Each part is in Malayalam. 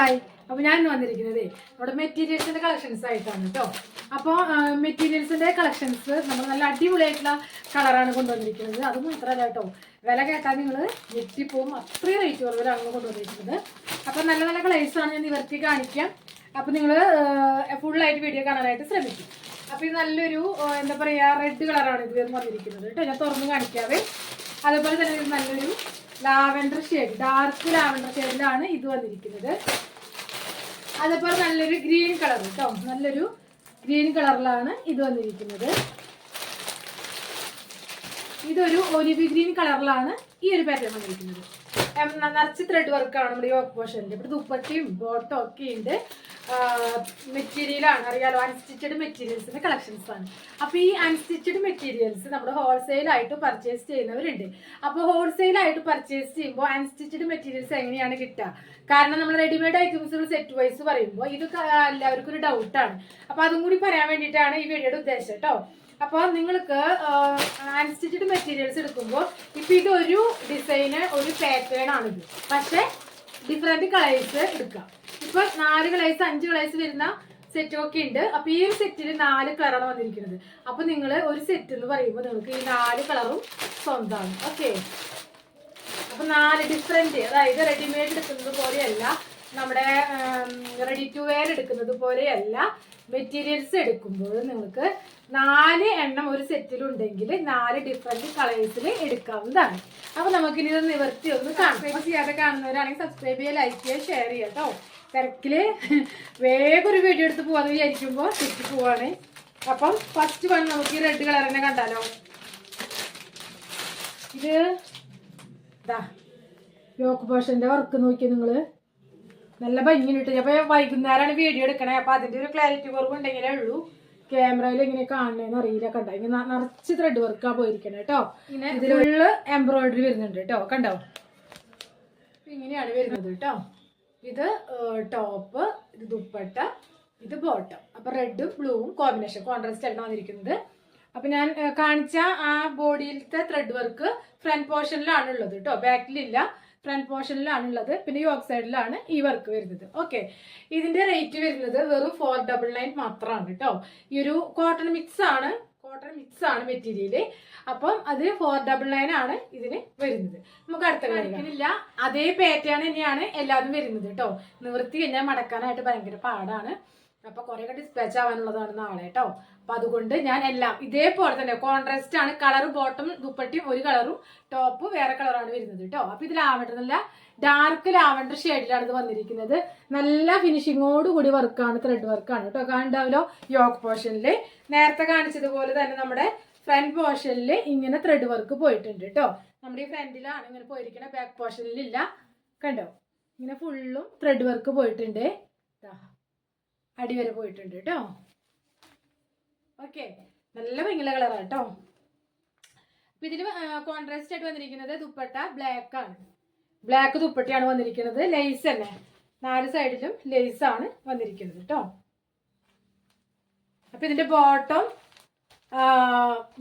ഹായ് അപ്പോൾ ഞാൻ വന്നിരിക്കുന്നത് നമ്മുടെ മെറ്റീരിയൽസിന്റെ കളക്ഷൻസ് ആയിട്ടാണ് കേട്ടോ അപ്പോൾ മെറ്റീരിയൽസിന്റെ കളക്ഷൻസ് നമ്മൾ നല്ല അടിപൊളിയായിട്ടുള്ള കളറാണ് കൊണ്ടുവന്നിരിക്കുന്നത്. അത് മാത്രമല്ല കേട്ടോ വില കേട്ടാൽ നിങ്ങൾ ഞെട്ടിപ്പോവും. അത്രയും റേറ്റ് കുറവിലാണ് കൊണ്ടുവന്നിരിക്കുന്നത്. അപ്പോൾ നല്ല നല്ല കളേഴ്സ് ആണ് ഞാൻ നിവർത്തി കാണിക്കാം. അപ്പോൾ നിങ്ങൾ ഫുള്ളായിട്ട് വീഡിയോ കാണാനായിട്ട് ശ്രമിക്കും. അപ്പോൾ ഇത് നല്ലൊരു എന്താ പറയുക റെഡ് കളറാണ് ഇത് വന്നിരിക്കുന്നത് കേട്ടോ ഞാൻ തുറന്ന് കാണിക്കാവേ. അതുപോലെ തന്നെ നല്ലൊരു ലാവൻഡർ ഷെയ്ഡ് ഡാർക്ക് ലാവൻഡർ ഷെയ്ഡിലാണ് ഇത് വന്നിരിക്കുന്നത്. അതേപോലെ നല്ലൊരു ഗ്രീൻ കളർ കേട്ടോ നല്ലൊരു ഗ്രീൻ കളറിലാണ് ഇത് വന്നിരിക്കുന്നത്. ഇതൊരു ഒലിവ് ഗ്രീൻ കളറിലാണ് ഈ ഒരു പാറ്റേൺ വന്നിരിക്കുന്നത്. നിറച്ച് ത്രെഡ് വർക്കാണ് നമ്മുടെ യോക്ക് പോർഷനിൽ ഇവിടെ ദുപ്പട്ടയും ബോട്ടോ ഒക്കെ ഉണ്ട്. മെറ്റീരിയലാണ് അറിയാലോ അൺസ്റ്റിച്ചഡ് മെറ്റീരിയൽസിന്റെ കളക്ഷൻസ് ആണ്. അപ്പോൾ ഈ അൺസ്റ്റിച്ചഡ് മെറ്റീരിയൽസ് നമ്മൾ ഹോൾസെയിലായിട്ട് പർച്ചേസ് ചെയ്യുന്നവരുണ്ട്. അപ്പോൾ ഹോൾസെയിലായിട്ട് പർച്ചേസ് ചെയ്യുമ്പോൾ അൺസ്റ്റിച്ചഡ് മെറ്റീരിയൽസ് എങ്ങനെയാണ് കിട്ടുക? കാരണം നമ്മൾ റെഡിമെയ്ഡ് ഐറ്റംസുകൾ സെറ്റ് വൈസ് പറയുമ്പോൾ ഇത് എല്ലാവർക്കും ഒരു ഡൗട്ടാണ് അപ്പോൾ അതും കൂടി പറയാൻ വേണ്ടിയിട്ടാണ് ഈ വീഡിയോയുടെ ഉദ്ദേശം കേട്ടോ. അപ്പോൾ നിങ്ങൾക്ക് അൺസ്റ്റിച്ചഡ് മെറ്റീരിയൽസ് എടുക്കുമ്പോൾ ഇപ്പം ഒരു ഡിസൈന് ഒരു പാറ്റേൺ ആണിത്. പക്ഷേ ഡിഫറെന്റ് കളേഴ്സ് എടുക്കാം. ഇപ്പൊ നാല് കളേഴ്സ് അഞ്ച് കളേഴ്സ് വരുന്ന സെറ്റ് ഒക്കെ ഉണ്ട്. അപ്പൊ ഈ ഒരു സെറ്റിൽ നാല് കളറാണ് വന്നിരിക്കുന്നത്. അപ്പൊ നിങ്ങൾ ഒരു സെറ്റ് എന്ന് പറയുമ്പോൾ നിങ്ങൾക്ക് ഈ നാല് കളറും സ്വന്തമാണ്. ഓക്കെ അപ്പൊ നാല് ഡിഫറെന്റ് അതായത് റെഡിമെയ്ഡ് എടുക്കുന്നത് പോലെയല്ല നമ്മുടെ റെഡി ടു വെയർ എടുക്കുന്നത് പോലെയല്ല മെറ്റീരിയൽസ് എടുക്കുമ്പോൾ നിങ്ങൾക്ക് നാല് എണ്ണം ഒരു സെറ്റിലുണ്ടെങ്കിൽ നാല് ഡിഫറെന്റ് കളേഴ്സിൽ എടുക്കാവുന്നതാണ്. അപ്പൊ നമുക്കിനി ഇത് നിവർത്തി ഒന്ന് സബ്സ്ക്രൈബ് ചെയ്യാതെ കാണുന്നവരാണെങ്കിൽ സബ്സ്ക്രൈബ് ചെയ്യുക ലൈക്ക് ചെയ്യുക ഷെയർ ചെയ്യുക കേട്ടോ തിരക്കിൽ വേഗം ഒരു വീഡിയോ എടുത്ത് പോവാന്ന് വിചാരിക്കുമ്പോൾ തെറ്റി പോവാണ്. അപ്പം ഫസ്റ്റ് വൺ നമുക്ക് ഈ റെഡ് കളർ തന്നെ കണ്ടാലോ? ഇത് ഇതാ ലോക്ക് പോഷന്റെ വർക്ക് നോക്കി നിങ്ങൾ. നല്ല ഭംഗിയിട്ട് ഞാൻ വൈകുന്നേരമാണ് വീഡിയോ എടുക്കണേ. അപ്പൊ അതിന്റെ ഒരു ക്ലാരിറ്റി കുറവുണ്ടെങ്കിലേ ഉള്ളൂ. ക്യാമറയിൽ എങ്ങനെ കാണണേന്ന് അറിയില്ല കണ്ടോ? ഇങ്ങനെ നിറച്ച് ത്രെഡ് വർക്കാ പോയിരിക്കണേ കേട്ടോ. ഇതിലുള്ള എംബ്രോയിഡറി വരുന്നുണ്ട് കേട്ടോ. കണ്ടോ? ഇങ്ങനെയാണ് വരുന്നത് കേട്ടോ. ഇത് ടോപ്പ് ഇത് ദുപ്പട്ട ഇത് ബോട്ടം അപ്പൊ റെഡും ബ്ലൂവും കോമ്പിനേഷൻ കോൺട്രാസ്റ്റ് ആയിട്ടാണ് വന്നിരിക്കുന്നത്. അപ്പൊ ഞാൻ കാണിച്ച ആ ബോഡിയിലത്തെ ത്രെഡ് വർക്ക് ഫ്രണ്ട് പോർഷനിലാണ് ഉള്ളത് കേട്ടോ. ബാക്കിലില്ല ഫ്രണ്ട് പോർഷനിലാണ് ഉള്ളത്. പിന്നെ യോക്ക് സൈഡിലാണ് ഈ വർക്ക് വരുന്നത്. ഓക്കെ ഇതിന്റെ റേറ്റ് വരുന്നത് വെറും ഫോർ ഡബിൾ നയൻ മാത്രമാണ് കേട്ടോ. ഈ ഒരു കോട്ടൺ മിക്സ് ആണ്. കോട്ടൺ മിക്സ് ആണ് മെറ്റീരിയൽ അപ്പം അത് ഫോർ ഡബിൾ നയൻ ആണ് ഇതിന് വരുന്നത്. നമുക്ക് അടുത്ത കാണിക്കുന്നില്ല അതേ പാറ്റേൺ തന്നെയാണ് എല്ലാതും വരുന്നത് കേട്ടോ. നിവൃത്തി കഴിഞ്ഞാൽ മടക്കാനായിട്ട് ഭയങ്കര പാടാണ്. അപ്പൊ കുറെയൊക്കെ ഡിസ്പാച്ച് ആവാനുള്ളതാണ് നാളെ കേട്ടോ അപ്പൊ അതുകൊണ്ട് ഞാൻ എല്ലാം ഇതേപോലെ തന്നെ കോൺട്രാസ്റ്റ് ആണ്. കളർ ബോട്ടം ദുപ്പട്ടിയും ഒരു കളറും ടോപ്പ് വേറെ കളറാണ് വരുന്നത് കേട്ടോ അപ്പൊ ഇത് ലാവണ്ടർ നല്ല ഡാർക്ക് ലാവണ്ടർ ഷെയ്ഡിലാണ് ഇത് വന്നിരിക്കുന്നത്. നല്ല ഫിനിഷിങ്ങോട് കൂടി വർക്കാണ് ത്രെഡ് വർക്കാണ് കേട്ടോ കാണുണ്ടാവല്ലോ യോക്ക് പോർഷനിൽ നേരത്തെ കാണിച്ചതുപോലെ തന്നെ നമ്മുടെ ഫ്രണ്ട് പോർഷനിൽ ഇങ്ങനെ ത്രെഡ് വർക്ക് പോയിട്ടുണ്ട് കേട്ടോ നമ്മുടെ ഈ ഫ്രണ്ടിലാണ് ഇങ്ങനെ പോയിരിക്കണ ബാക്ക് പോർഷനിലില്ല കണ്ടോ? ഇങ്ങനെ ഫുള്ളും ത്രെഡ് വർക്ക് പോയിട്ടുണ്ട്. അടി വരെ പോയിട്ടുണ്ട് കേട്ടോ. ഓക്കെ നല്ല ഭംഗിയുള്ള കളറാണ് കേട്ടോ. അപ്പം ഇതിൽ കോൺട്രാസ്റ്റ് ആയിട്ട് വന്നിരിക്കുന്നത് ദുപ്പട്ട ബ്ലാക്ക് ആണ്. ബ്ലാക്ക് ദുപ്പട്ടയാണ് വന്നിരിക്കുന്നത്. ലേസ് തന്നെ നാല് സൈഡിലും ലേസ് ആണ് വന്നിരിക്കുന്നത് കേട്ടോ. അപ്പൊ ഇതിന്റെ ബോട്ടം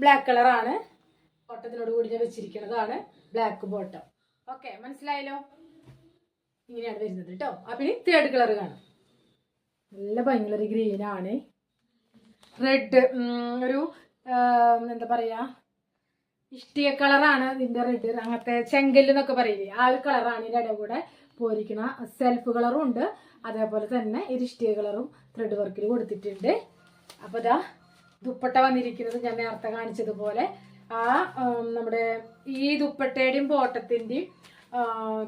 ബ്ലാക്ക് കളറാണ് ബോട്ടത്തിനോട് കൂടി ഞാൻ വെച്ചിരിക്കുന്നതാണ് ബ്ലാക്ക് ബോട്ടം ഓക്കെ മനസ്സിലായല്ലോ? ഇങ്ങനെയാണ് വരുന്നത് കേട്ടോ. അപ്പൊ ഇനി തേർഡ് കളർ കാണാം. നല്ല ഭംഗിയുള്ളൊരു ഗ്രീനാണ് റെഡ് ഒരു എന്താ പറയാ ഇഷ്ടിക കളറാണ് ഇതിന്റെ റെഡ് അങ്ങനത്തെ ചെങ്കല്ല് എന്നൊക്കെ പറയില്ലേ ആ ഒരു കളറാണ് ഇതിന്റെ ഇടയിൽ കൂടെ പോരിക്കണ. സെൽഫ് കളറും ഉണ്ട്. അതേപോലെ തന്നെ ഒരു ഇഷ്ടിക കളറും ത്രെഡ് വർക്കിൽ കൊടുത്തിട്ടുണ്ട്. അപ്പോൾ ഇതാ ദുപ്പട്ട വന്നിരിക്കുന്നത് ഞാൻ നേരത്തെ കാണിച്ചതുപോലെ. ആ നമ്മുടെ ഈ ദുപ്പട്ടയുടെയും ബോട്ടത്തിന്റെയും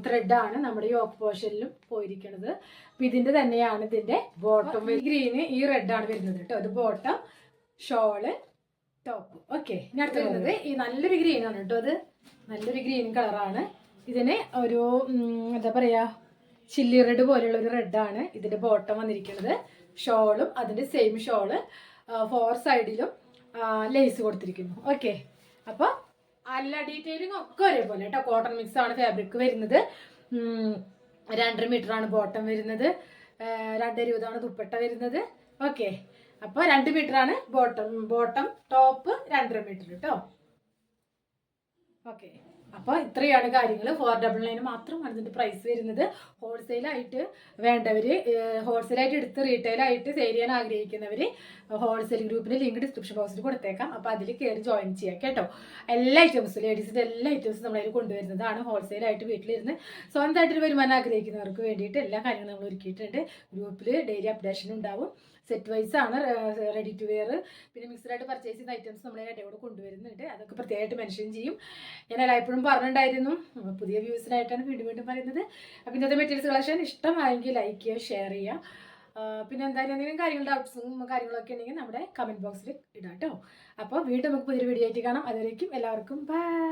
ത്രെഡാണ് നമ്മുടെ യോക്ക് പോർഷനിലും പോയിരിക്കുന്നത് അപ്പൊ ഇതിന്റെ തന്നെയാണ് ഇതിന്റെ ബോട്ടം ഗ്രീന് ഈ റെഡാണ് വരുന്നത് കേട്ടോ. ഇത് ബോട്ടം ഷോൾ ടോപ്പ് ഓക്കെ അടുത്ത് വരുന്നത് ഈ നല്ലൊരു ഗ്രീൻ ആണ് കേട്ടോ അത് നല്ലൊരു ഗ്രീൻ കളറാണ് ഇതിന് ഒരു എന്താ പറയാ ചില്ലി റെഡ് പോലെയുള്ള ഒരു റെഡാണ് ഇതിന്റെ ബോട്ടം വന്നിരിക്കുന്നത് ഷോളും അതിന്റെ സെയിം ഷോൾ ഫോർ സൈഡിലും ലേസ് കൊടുത്തിരിക്കുന്നു. ഓക്കെ അപ്പൊ എല്ലാ ഡീറ്റെയിലിംഗ് ഒക്കെ ഒരേപോലെ കേട്ടോ കോട്ടൺ മിക്സ് ആണ് ഫാബ്രിക് വരുന്നത്. രണ്ടര മീറ്റർ ആണ് ബോട്ടം വരുന്നത്. രണ്ടര രണ്ട് ഇരുപതാണ് ദുപ്പട്ട വരുന്നത്. ഓക്കെ അപ്പോൾ രണ്ട് മീറ്റർ ആണ് ബോട്ടം ബോട്ടം ടോപ്പ് രണ്ടര മീറ്റർ കേട്ടോ ഓക്കെ അപ്പോൾ ഇത്രയാണ് കാര്യങ്ങൾ ഫോർ ഡബിൾ നയൻ മാത്രമാണ് ഇതിന്റെ പ്രൈസ് വരുന്നത്. ഹോൾസെയിലായിട്ട് വേണ്ടവർ ഹോൾസെയിലായിട്ട് എടുത്ത് റീറ്റെയിലായിട്ട് സെയിൽ ചെയ്യാൻ ആഗ്രഹിക്കുന്നവർ ഹോൾസെയിൽ ഗ്രൂപ്പിന്റെ ലിങ്ക് ഡിസ്ക്രിപ്ഷൻ ബോക്സിൽ കൊടുത്തേക്കാം. അപ്പോൾ അതിൽ കയറി ജോയിൻ ചെയ്യാം കേട്ടോ. എല്ലാ ഐറ്റംസും ലേഡീസിന്റെ എല്ലാ ഐറ്റംസും നമ്മളതിൽ കൊണ്ടുവരുന്നതാണ് ഹോൾസെയിലായിട്ട് വീട്ടിലിരുന്ന് സ്വന്തമായിട്ടൊരു വരുമാനം ആഗ്രഹിക്കുന്നവർക്ക് വേണ്ടിയിട്ട് എല്ലാ കാര്യങ്ങളും നമ്മൾ ഒരുക്കിയിട്ടുണ്ട്. ഗ്രൂപ്പിൽ ഡെയിലി അപ്ഡേഷൻ ഉണ്ടാവും. സെറ്റ് വൈസ് ആണ് റെഡി ടു വെയർ പിന്നെ മിക്സഡായിട്ട് പർച്ചേസ് ചെയ്യുന്ന ഐറ്റംസ് നമ്മൾ കൂടെ കൊണ്ടുവരുന്നുണ്ട്. അതൊക്കെ പ്രത്യേകമായിട്ട് മെൻഷൻ ചെയ്യും. ഞാൻ എല്ലായ്പ്പോഴും പറഞ്ഞിട്ടുണ്ടായിരുന്നു. പുതിയ വ്യൂസിനായിട്ടാണ് വീണ്ടും വീണ്ടും പറയുന്നത്. അപ്പോൾ ഇന്നത്തെ മെറ്റീരിയൽസ് കളക്ഷൻ ഇഷ്ടമായെങ്കിൽ ലൈക്ക് ചെയ്യുക ഷെയർ ചെയ്യുക. പിന്നെ എന്തായാലും എന്തെങ്കിലും കാര്യങ്ങൾ ഡൗട്ട്സും കാര്യങ്ങളൊക്കെ ഉണ്ടെങ്കിൽ നമ്മുടെ കമന്റ് ബോക്സിൽ ഇടാം കേട്ടോ അപ്പോൾ വീണ്ടും നമുക്ക് പുതിയൊരു വീഡിയോ ആയിട്ട് കാണാം. അതുവരേക്കും എല്ലാവർക്കും ബൈ